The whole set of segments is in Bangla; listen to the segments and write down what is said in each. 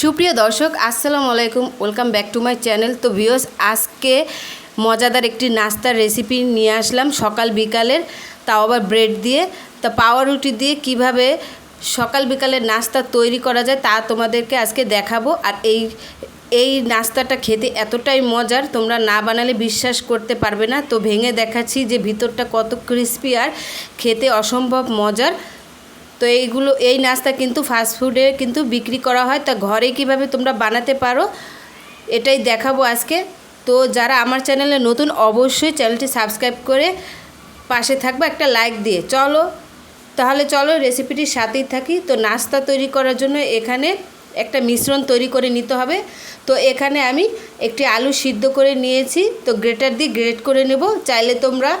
সুপ্রিয় দর্শক, আসসালামু আলাইকুম। Welcome back to my channel তো ভিওস আজকে মজাদার একটি নাস্তার রেসিপি নিয়ে আসলাম সকাল বিকালের। তাও আবার ব্রেড দিয়ে। তা পাওয়া রুটি দিয়ে কীভাবে সকাল বিকালের নাস্তা তৈরি করা যায় তা তোমাদেরকে আজকে দেখাবো। আর এই এই নাস্তাটা খেতে এতটাই মজার, তোমরা না বানালে বিশ্বাস করতে পারবে না। তো ভেঙে দেখাচ্ছি যে ভিতরটা কত ক্রিস্পি আর খেতে অসম্ভব মজার। তো এইগুলো, এই নাস্তা কিন্তু ফাস্টফুডে কিন্তু বিক্রি করা হয়। তা ঘরে কীভাবে তোমরা বানাতে পারো, এটাই দেখাবো আজকে। তো যারা আমার চ্যানেলে নতুন, অবশ্যই চ্যানেলটি সাবস্ক্রাইব করে পাশে থাকবে একটা লাইক দিয়ে। চলো, তাহলে চলো রেসিপিটির সাথেই থাকি। তো নাস্তা তৈরি করার জন্য এখানে একটা মিশ্রণ তৈরি করে নিতে হবে। তো এখানে আমি একটি আলু সিদ্ধ করে নিয়েছি। তো গ্রেটার দিয়ে গ্রেট করে নেব। চাইলে তোমরা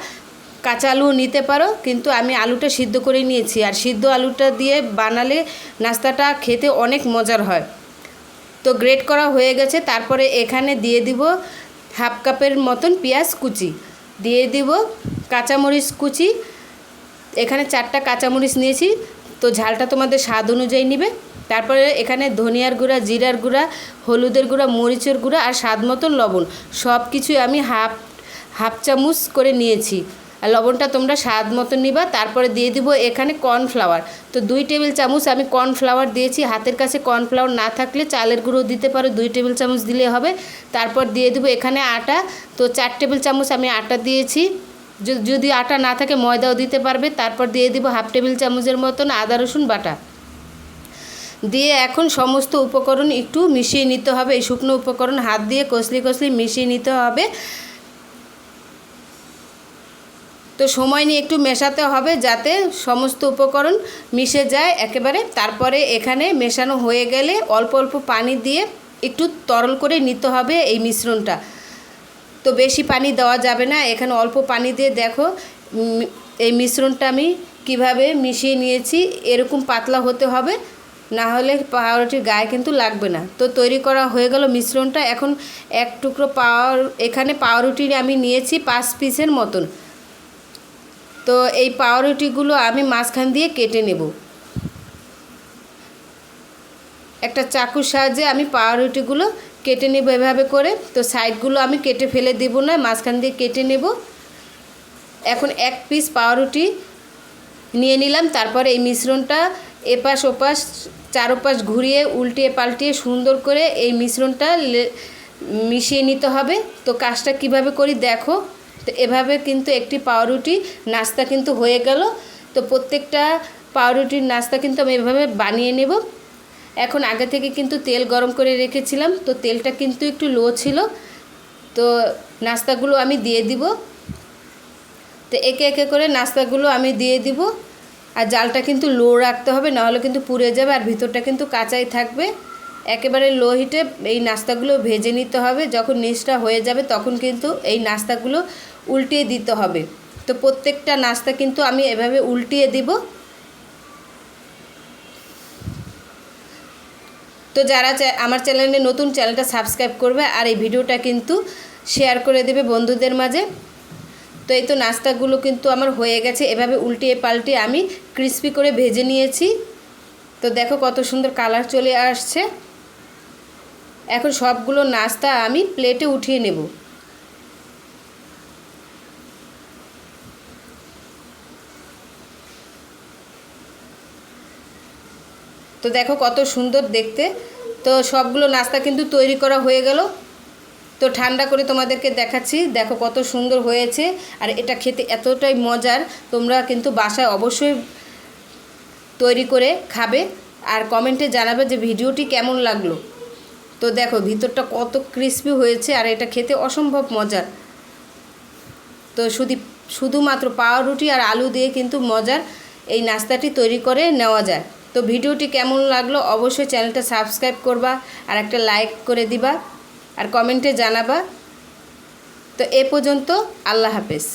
কাঁচা আলুও নিতে পারো, কিন্তু আমি আলুটা সিদ্ধ করে নিয়েছি। আর সিদ্ধ আলুটা দিয়ে বানালে নাস্তাটা খেতে অনেক মজার হয়। তো গ্রেট করা হয়ে গেছে। তারপরে এখানে দিয়ে দিব হাফ কাপের মতন পেঁয়াজ কুচি। দিয়ে দিব কাঁচামরিচ কুচি। এখানে চারটা কাঁচামরিচ নিয়েছি। তো ঝালটা তোমাদের স্বাদ অনুযায়ী নিবে। তারপরে এখানে ধনিয়ার গুঁড়া, জিরার গুঁড়া, হলুদের গুঁড়া, মরিচের গুঁড়া আর স্বাদ মতন লবণ। সব কিছুই আমি হাফ হাফ চামচ করে নিয়েছি। আর লবণটা তোমরা স্বাদ মতো নিবা, তারপরে দিয়ে দিব এখানে কর্নফ্লাওয়ার। তো দুই টেবিল চামচ আমি কর্নফ্লাওয়ার দিয়েছি, হাতের কাছে কর্নফ্লাওয়ার না থাকলে চালের গুঁড়ো দিতে পারো, দুই টেবিল চামচ দিলে হবে। তারপর দিয়ে দিব এখানে আটা, তো চার টেবিল চামচ আমি আটা দিয়েছি। যদি আটা না থাকে ময়দাও দিতে পারবে, তারপর দিয়ে দিব হাফ টেবিল চামচের মতন আদা, রসুন বাটা। দিয়ে এখন সমস্ত উপকরণ একটু মিশিয়ে নিতে হবে, এই শুকনো উপকরণ হাত দিয়ে কষলি কষলি মিশিয়ে নিতে হবে। তো সময় নিয়ে একটু মেশাতে হবে যাতে সমস্ত উপকরণ মিশে যায় একেবারে। তারপরে এখানে মেশানো হয়ে গেলে অল্প অল্প পানি দিয়ে একটু তরল করে নিতে হবে এই মিশ্রণটা। তো বেশি পানি দেওয়া যাবে না। এখানে অল্প পানি দিয়ে দেখো এই মিশ্রণটা আমি কীভাবে মিশিয়ে নিয়েছি, এরকম পাতলা হতে হবে, না হলে পাউরুটির গায়ে কিন্তু লাগবে না। তো তৈরি করা হয়ে গেল মিশ্রণটা। এখন এক টুকরো পাওয়ার, এখানে পাউরুটি আমি নিয়েছি পাঁচ পিসের মতন। তো এই পাউরুটিগুলো আমি মাঝখান দিয়ে কেটে নেব। একটা চাকুর সাহায্যে আমি পাউরুটিগুলো কেটে নেব এভাবে করে। তো সাইডগুলো আমি কেটে ফেলে দেব না, মাঝখান দিয়ে কেটে নেব। এখন এক পিস পাউরুটি নিয়ে নিলাম, তারপরে এই মিশ্রণটা এপাশ ওপাশ, চারোপাশ ঘুরিয়ে, উল্টিয়ে পাল্টিয়ে সুন্দর করে এই মিশ্রণটা মিশিয়ে নিতে হবে। তো কাজটা কীভাবে করি দেখো। তো এভাবে কিন্তু একটি পাউরুটি নাস্তা কিন্তু হয়ে গেল। তো প্রত্যেকটা পাউরুটির নাস্তা কিন্তু আমি এভাবে বানিয়ে নেব। এখন আগে থেকে কিন্তু তেল গরম করে রেখেছিলাম, তো তেলটা কিন্তু একটু লো ছিল। তো নাস্তাগুলো আমি দিয়ে দিব। তো একে একে করে নাস্তাগুলো আমি দিয়ে দিব। আর জালটা কিন্তু লো রাখতে হবে, নাহলে কিন্তু পুড়ে যাবে আর ভিতরটা কিন্তু কাঁচাই থাকবে। একেবারে লো হিটে এই নাস্তাগুলো ভেজে নিতে হবে। যখন নিচটা হয়ে যাবে তখন কিন্তু এই নাস্তাগুলো উল্টিয়ে দিতে হবে। তো প্রত্যেকটা নাস্তা কিন্তু আমি এভাবে উল্টিয়ে দিব। তো যারা আমার চ্যানেলে নতুন চ্যানেলটা সাবস্ক্রাইব করবে আর এই ভিডিওটা কিন্তু শেয়ার করে দেবে বন্ধুদের মাঝে। তো এই তো নাস্তাগুলো কিন্তু আমার হয়ে গেছে। এভাবে উল্টিয়ে পাল্টিয়ে আমি ক্রিস্পি করে ভেজে নিয়েছি। তো দেখো কত সুন্দর কালার চলে আসছে। এখন সবগুলো নাস্তা আমি প্লেটে উঠিয়ে নেব। তো দেখো কত সুন্দর দেখতে। তো সবগুলো নাস্তা কিন্তু তৈরি করা হয়ে গেল। তো ঠান্ডা করে তোমাদেরকে দেখাচ্ছি। দেখো কত সুন্দর হয়েছে। আর এটা খেতে এতটাই মজার। তোমরা কিন্তু বাসায় অবশ্যই তৈরি করে খাবে। আর কমেন্টে জানাবে যে ভিডিওটি কেমন লাগল। তো দেখো ভিতরটা কত ক্রিস্পি হয়েছে। আর এটা খেতে অসম্ভব মজার। তো শুধু, শুধুমাত্র পাউরুটি আর আলু দিয়ে কিন্তু মজার এই নাস্তাটি তৈরি করে নেওয়া যায়। তো ভিডিওটি কেমন লাগল অবশ্যই চ্যানেলটা সাবস্ক্রাইব করবা আর একটা লাইক করে দিবা আর কমেন্টে জানাবা। তো এ পর্যন্ত আল্লাহ হাফেজ।